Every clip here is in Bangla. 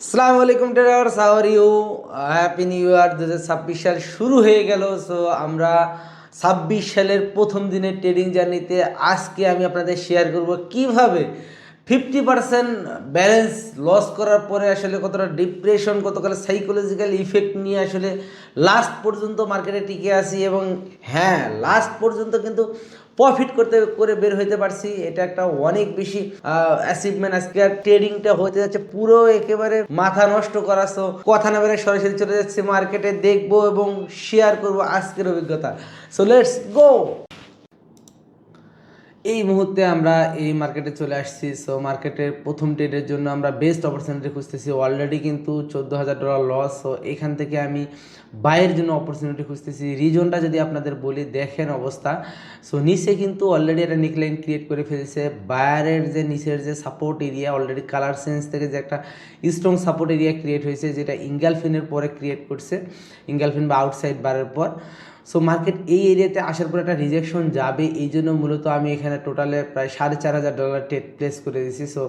আসসালামু আলাইকুম traders how are you happy new year দু ছাব্বিশ সাল শুরু হয়ে গেল সো আমরা ছাব্বিশ সালের প্রথম দিনের ট্রেডিং জার্নিতে আজকে আমি আপনাদের শেয়ার করব কীভাবে ফিফটি পার্সেন্ট ব্যালেন্স লস করার পরে আসলে কতটা ডিপ্রেশন কতকাল সাইকোলজিক্যাল ইফেক্ট নিয়ে আসলে লাস্ট পর্যন্ত মার্কেটে টিকে আসি এবং হ্যাঁ লাস্ট পর্যন্ত কিন্তু প্রফিট করতে, করে বের হইতে পারছি। এটা একটা অনেক বেশি অ্যাচিভমেন্ট আজকে আর ট্রেডিংটা হতে যাচ্ছে পুরো একেবারে মাথা নষ্ট করা। সো কথা না বেড়ে সরাসরি চলে যাচ্ছে মার্কেটে দেখব এবং শেয়ার করব আজকের অভিজ্ঞতা। সো লেটস গো এই মুহূর্তে আমরা এই মার্কেটে চলে আসছি। সো মার্কেটের প্রথম ট্রেডের জন্য আমরা বেস্ট অপরচুনিটি খুঁজতেছি। অলরেডি কিন্তু চোদ্দ হাজার ডলার লস সো এখান থেকে আমি বাইয়ের জন্য অপরচুনিটি খুঁজতেছি। রিজনটা যদি আপনাদের বলি, দেখেন অবস্থা। সো নিচে কিন্তু অলরেডি একটা নিকলাইন ক্রিয়েট করে ফেলছে। বায়ারের যে নিচের যে support area already colour sense থেকে যে একটা স্ট্রং সাপোর্ট এরিয়া ক্রিয়েট হয়েছে, যেটা ইঙ্গালফিনের পরে ক্রিয়েট করছে। ইঙ্গালফিন বা আউটসাইড বারের পর। সো মার্কেট এই এরিয়াতে আসার পর একটা রিজেকশন যাবে, এই জন্য মূলত আমি এখানে টোটালে প্রায় সাড়ে চার হাজার ডলার ট্রেড প্লেস করে দিয়েছি। সো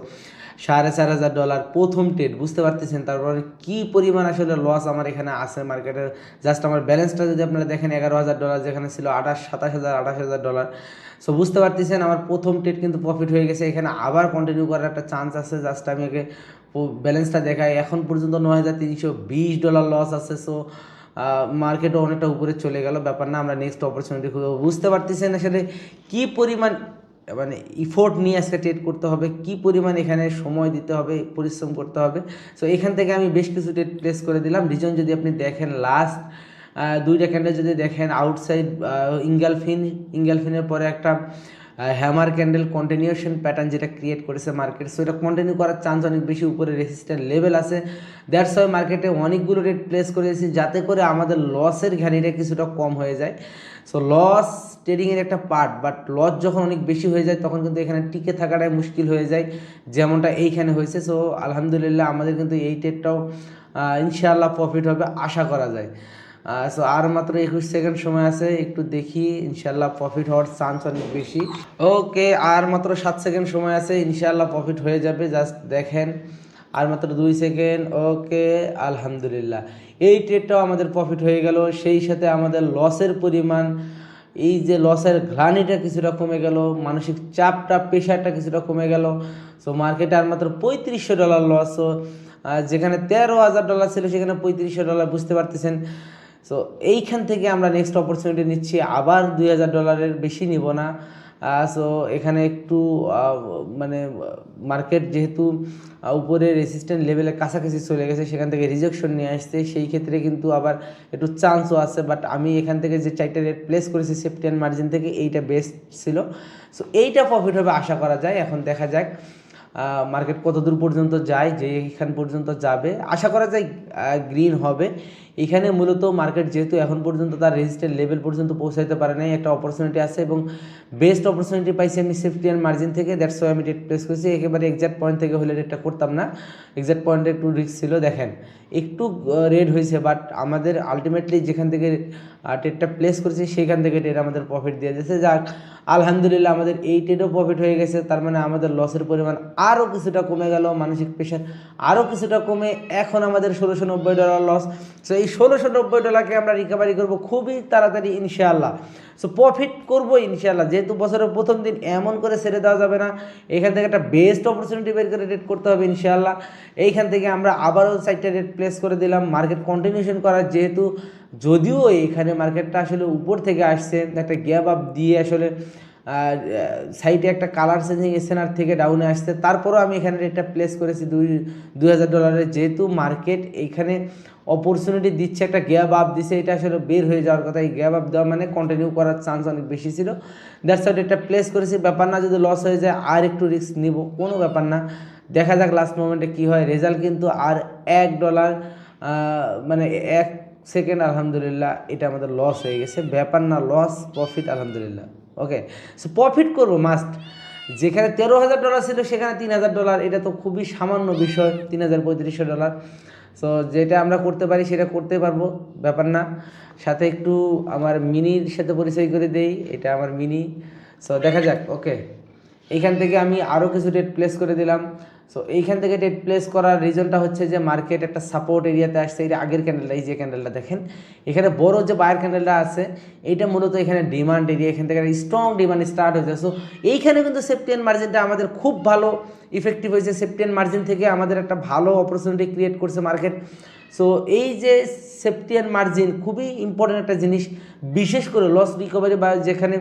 সাড়ে চার হাজার ডলার প্রথম ট্রেড বুঝতে পারতেছেন? তারপরে কি পরিমাণ আসলে লস আমার এখানে আছে মার্কেটের জাস্ট আমার ব্যালেন্সটা যদি আপনারা দেখেন, এগারো হাজার ডলার যেখানে ছিল, আঠাশ, সাতাশ হাজার, আঠাশ হাজার ডলার সো বুঝতে পারতেছেন? আমার প্রথম ট্রেড কিন্তু প্রফিট হয়ে গেছে। এখানে আবার কন্টিনিউ করার একটা চান্স আছে। জাস্ট আমি আগে ব্যালেন্সটা দেখাই। এখন পর্যন্ত নয় হাজার তিনশো বিশ ডলার লস আছে। সো মার্কেটও অনেকটা উপরে চলে গেল। ব্যাপার না, আমরা নেক্সট অপরচুনিটি খুঁজে বুঝতে পারতেছেন আসলে কী পরিমাণ মানে ইফোর্ট নিয়ে আজকে ট্রেড করতে হবে, কি পরিমাণ এখানে সময় দিতে হবে, পরিশ্রম করতে হবে। সো এখান থেকে আমি বেশ কিছু ট্রেড প্লেস করে দিলাম। রিজন যদি আপনি দেখেন লাস্ট দুইটা ক্যান্ডেল যদি দেখেন আউটসাইড ইঙ্গালফিন ইঙ্গালফিনের পরে একটা হ্যামার ক্যান্ডেল কন্টিনিউশন প্যাটার্ন যেটা ক্রিয়েট করেছে মার্কেট সো এটা কন্টিনিউ করার চান্স অনেক বেশি উপরে রেসিস্ট্যান্ট লেভেল আছে। দ্যাটস ওয়াই মার্কেটে অনেকগুলো রেট প্লেস করেছি, যাতে করে আমাদের লসের ঘানিটা কিছুটা কম হয়ে যায়। সো লস ট্রেডিংয়ের একটা পার্ট বাট লস যখন অনেক বেশি হয়ে যায়, তখন কিন্তু এখানে টিকে থাকাটাই মুশকিল হয়ে যায়, যেমনটা এইখানে হয়েছে। সো আলহামদুলিল্লাহ আমাদের কিন্তু এই ট্রেডটাও ইনশাআল্লাহ প্রফিট হবে, আশা করা যায়। সো আর মাত্র একুশ সেকেন্ড সময় আছে, একটু দেখি ইনশাল্লাহ প্রফিট হওয়ার চান্স অনেক বেশি। ওকে আর মাত্র সাত সেকেন্ড সময় আছে ইনশাল্লাহ প্রফিট হয়ে যাবে জাস্ট দেখেন। আর মাত্র দুই সেকেন্ড ওকে আলহামদুলিল্লাহ। এই ট্রেডটাও আমাদের প্রফিট হয়ে গেল, সেই সাথে আমাদের লসের পরিমাণ, এই যে লসের ঘ্লানিটা কিছুটা কমে গেল, মানসিক চাপটা প্রেশারটা কিছুটা কমে গেল। সো মার্কেটে আর মাত্র পঁয়ত্রিশশো ডলার লস যেখানে তেরো হাজার ডলার ছিল, সেখানে পঁয়ত্রিশশো ডলার বুঝতে পারতেছেন। সো এইখান থেকে আমরা নেক্সট অপরচুনিটি নিচ্ছি। আবার দুই হাজার ডলারের বেশি নিব না। সো এখানে একটু মানে মার্কেট যেহেতু উপরে রেসিস্ট্যান্ট লেভেলের কাছাকাছি চলে গেছে, সেখান থেকে রিজেকশন নিয়ে আসছে। সেই ক্ষেত্রে কিন্তু আবার একটু চান্সও আছে বাট আমি এখান থেকে যে চারটা রেট প্লেস করেছি সেফটি অ্যান্ড মার্জিন থেকে, এইটা বেস্ট ছিল। সো এইটা প্রফিট হবে, আশা করা যায়। এখন দেখা যাক। মার্কেট কত দূর পর্যন্ত যায়, যে এখান পর্যন্ত যাবে, আশা করা যায় গ্রিন হবে। এখানে মূলত মার্কেট যেহেতু এখন পর্যন্ত তার রেজিস্টার লেভেল পর্যন্ত পৌঁছাইতে পারে নাই, একটা অপরচুনিটি আছে এবং বেস্ট অপরচুনিটি পাইছি আমি সেফটি অ্যান্ড মার্জিন থেকে দ্যাটস ওয়াই আমি রেট প্লেস করেছি। একেবারে এক্সাক্ট পয়েন্ট থেকে হলে রেটটা করতাম না। এক্সাক্ট পয়েন্টে একটু রিস্ক ছিল, দেখেন। একটু রেড হয়েছে বাট আমাদের আলটিমেটলি যেখান থেকে ট্রেডটা প্লেস করেছি সেখান থেকে ট্রেড আমাদের প্রফিট দিয়ে দিয়েছে। যাক আলহামদুলিল্লাহ আমাদের এই ট্রেডও প্রফিট হয়ে গেছে, তার মানে আমাদের লসের পরিমাণ আরও কিছুটা কমে গেল, মানসিক প্রেশার আরও কিছুটা কমে, এখন আমাদের ষোলোশো নব্বই ডলার লস সো এই ষোলোশো নব্বই ডলারকে আমরা রিকভারি করব খুবই তাড়াতাড়ি ইনশাআল্লাহ। সো প্রফিট করব ইনশাআল্লাহ, যেহেতু বছরের প্রথম দিন এমন করে ছেড়ে দেওয়া যাবে না, এখান থেকে একটা বেস্ট অপরচুনিটি বের করে রেট করতে হবে ইনশাআল্লাহ। এইখান থেকে আমরা আবারও সাইডটা রেট প্লেস করে দিলাম মার্কেট কন্টিনিউশন করার যেহেতু যদিও এখানে মার্কেটটা আসলে উপর থেকে আসছে, একটা গ্যাপ আপ দিয়ে আসলে সাইডে একটা কালার চেঞ্জিং এসেনার থেকে ডাউনে আসছে। তারপরও আমি এখানে একটা প্লেস করেছি দুই দুই হাজার ডলারের যেহেতু মার্কেট এইখানে অপরচুনিটি দিচ্ছে, একটা গ্যাপ আপ দিছে, এটা আসলে বের হয়ে যাওয়ার কথা। এই গ্যাপ আপ দেওয়া মানে কন্টিনিউ করার চান্স অনেক বেশি ছিল। দ্যাটস সাইড এটা প্লেস করেছি। ব্যাপার না যদি লস হয়ে যায়, আর একটু রিস্ক নিব, কোনো ব্যাপার না। দেখা যাক লাস্ট মোমেন্টে কী হয়। রেজাল্ট কিন্তু আর এক ডলার মানে এক সেকেন্ড আলহামদুলিল্লাহ এটা আমাদের লস হয়ে গেছে। ব্যাপার না লস প্রফিট আলহামদুলিল্লাহ ওকে সো প্রফিট করব মাস্ট যেখানে তেরো হাজার ডলার ছিল, সেখানে তিন হাজার ডলার এটা তো খুবই সামান্য বিষয়, তিন হাজার পঁয়ত্রিশশো ডলার সো যেটা আমরা করতে পারি, সেটা করতে পারব, ব্যাপার না। সাথে একটু আমার মিনির সাথে পরিচয় করে দেই, এটা আমার মিনি। সো দেখা যাক ওকে এইখান থেকে আমি আরও কিছু ডেট প্লেস করে দিলাম। সো এইখান থেকে ডেট প্লেস করার রিজনটা হচ্ছে যে মার্কেট একটা সাপোর্ট এরিয়াতে আসছে। যে আগের ক্যান্ডেলটা এই যে ক্যান্ডেলটা দেখেন। এখানে বড় যে বায়ার ক্যান্ডেলটা আছে, এইটা মূলত এখানে ডিমান্ড এরিয়া এখান থেকে একটা স্ট্রং ডিমান্ড স্টার্ট হয়েছে। সো এইখানে কিন্তু সেপ্টেন মার্জিনটা আমাদের খুব ভালো ইফেক্টিভ হয়েছে। সেপ্টেন মার্জিন থেকে আমাদের একটা ভালো অপরচুনিটি ক্রিয়েট করছে মার্কেট সো এই যে সেফটিয়ান মার্জিন খুবই ইম্পর্টেন্ট একটা জিনিস। বিশেষ করে লস রিকভারি বা যেখানে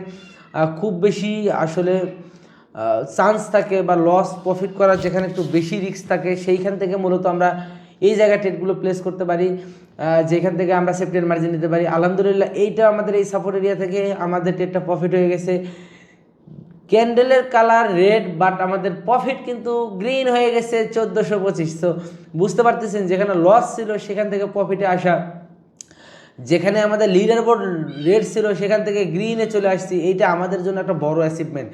খুব বেশি আসলে চান্স থাকে বা লস প্রফিট করার যেখানে একটু বেশি রিস্ক থাকে, সেইখান থেকে মূলত আমরা এই জায়গায় ট্রেডগুলো প্লেস করতে পারি যেখান থেকে আমরা সেফটিয়ান মার্জিন নিতে পারি। আলহামদুলিল্লাহ, এইটা আমাদের এই সাপোর্ট এরিয়া থেকে আমাদের ট্রেডটা প্রফিট হয়ে গেছে। ক্যান্ডেলের কালার রেড বাট আমাদের প্রফিট কিন্তু গ্রিন হয়ে গেছে চোদ্দোশো পঁচিশ। তো বুঝতে পারতেছেন, যেখানে লস ছিল সেখান থেকে প্রফিটে আসা। যেখানে আমাদের লিডার বোর্ড রেড ছিল, সেখান থেকে গ্রিনে চলে আসছি। এইটা আমাদের জন্য একটা বড় অ্যাচিভমেন্ট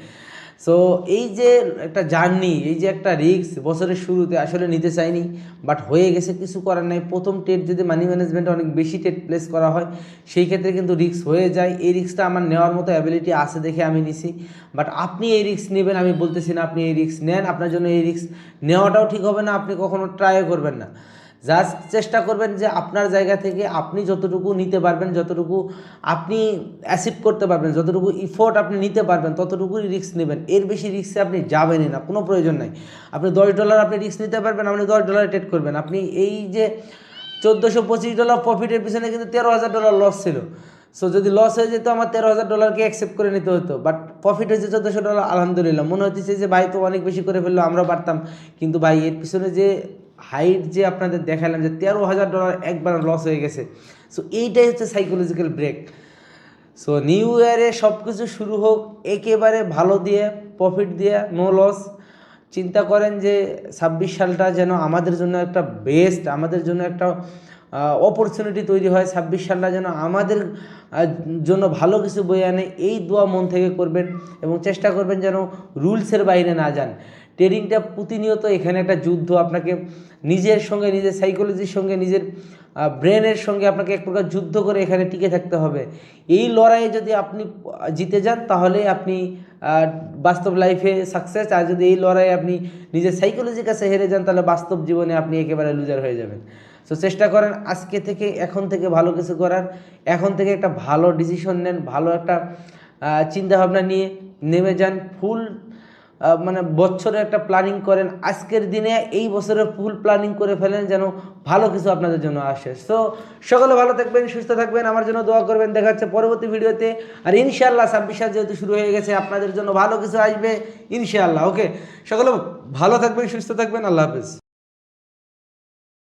সো এই যে একটা জার্নি এই যে একটা রিস্ক বছরের শুরুতে আসলে নিতে চাইনি বাট হয়ে গেছে কিছু করার নাই। প্রথম টেট যদি মানি ম্যানেজমেন্টে অনেক বেশি টেট প্লেস করা হয়, সেই ক্ষেত্রে কিন্তু রিক্স হয়ে যায়। এই রিক্সটা আমার নেওয়ার মতো অ্যাবিলিটি আছে দেখে আমি নিছি। বাট আপনি এই রিস্ক নেবেন, আমি বলতেছি না আপনি এই রিক্স নেন। আপনার জন্য এই রিক্স নেওয়াটাও ঠিক হবে না, আপনি কখনো ট্রাইও করবেন না। জাস্ট চেষ্টা করবেন যে আপনার জায়গা থেকে আপনি যতটুকু নিতে পারবেন, যতটুকু আপনি অ্যাসিভ করতে পারবেন, যতটুকু ইফোর্ট আপনি নিতে পারবেন, ততটুকুই রিস্ক নেবেন। এর বেশি রিস্কে আপনি যাবেনই না, কোনো প্রয়োজন নাই। আপনি দশ ডলার আপনি রিস্ক নিতে পারবেন, আপনি দশ ডলার ট্রেড করবেন। আপনি এই যে চোদ্দোশো পঁচিশ ডলার প্রফিটের পিছনে কিন্তু তেরো হাজার ডলার লস ছিল। সো যদি লস হয়ে যেত, আমার তেরো হাজার ডলারকে অ্যাকসেপ্ট করে নিতে হতো। বাট প্রফিট হয়েছে চোদ্দোশো ডলার আলহামদুলিল্লাহ। মনে হচ্ছে যে, ভাই, তো অনেক বেশি করে ফেলল আমরা পারতাম। কিন্তু ভাই, এর পিছনে যে হাইট যে আপনাদের দেখালাম যে তেরো হাজার ডলার একবার লস হয়ে গেছে। সো এইটাই হচ্ছে সাইকোলজিক্যাল ব্রেক সো নিউ ইয়ারে সব কিছু শুরু হোক, একেবারে ভালো দিয়ে প্রফিট দিয়ে নো লস চিন্তা করেন যে ছাব্বিশ সালটা যেন আমাদের জন্য একটা বেস্ট আমাদের জন্য একটা অপরচুনিটি তৈরি হয়। ছাব্বিশ সালটা যেন আমাদের জন্য ভালো কিছু বয়ে আনে। এই দোয়া মন থেকে করবেন এবং চেষ্টা করবেন যেন রুলসের বাইরে না যান। ট্রেডিংটা প্রতিনিয়ত এখানে একটা যুদ্ধ, আপনাকে নিজের সঙ্গে, নিজের সাইকোলজির সঙ্গে, নিজের ব্রেনের সঙ্গে আপনাকে এক প্রকার যুদ্ধ করে এখানে টিকে থাকতে হবে। এই লড়াইয়ে যদি আপনি জিতে যান, তাহলে আপনি বাস্তব লাইফে সাকসেস আর যদি এই লড়াইয়ে আপনি নিজের সাইকোলজির কাছে হেরে যান, তাহলে বাস্তব জীবনে আপনি একেবারে লুজার হয়ে যাবেন। সো চেষ্টা করেন আজকে থেকে, এখন থেকে ভালো কিছু করার। এখন থেকে একটা ভালো ডিসিশন নেন, ভালো একটা চিন্তা ভাবনা নিয়ে নেমে যান। ফুল মানে বছরের একটা প্ল্যানিং করেন, আজকের দিনে এই বছরের ফুল প্ল্যানিং করে ফেলেন যেন ভালো কিছু আপনাদের জন্য আসে। সো সকলে ভালো থাকবেন, সুস্থ থাকবেন, আমার জন্য দোয়া করবেন। দেখা হচ্ছে পরবর্তী ভিডিওতে। আর ইনশাআল্লাহ ছাব্বিশ যেহেতু শুরু হয়ে গেছে, আপনাদের জন্য ভালো কিছু আসবে, ইনশাআল্লাহ ওকে সকলে ভালো থাকবেন, সুস্থ থাকবেন, আল্লাহ হাফেজ।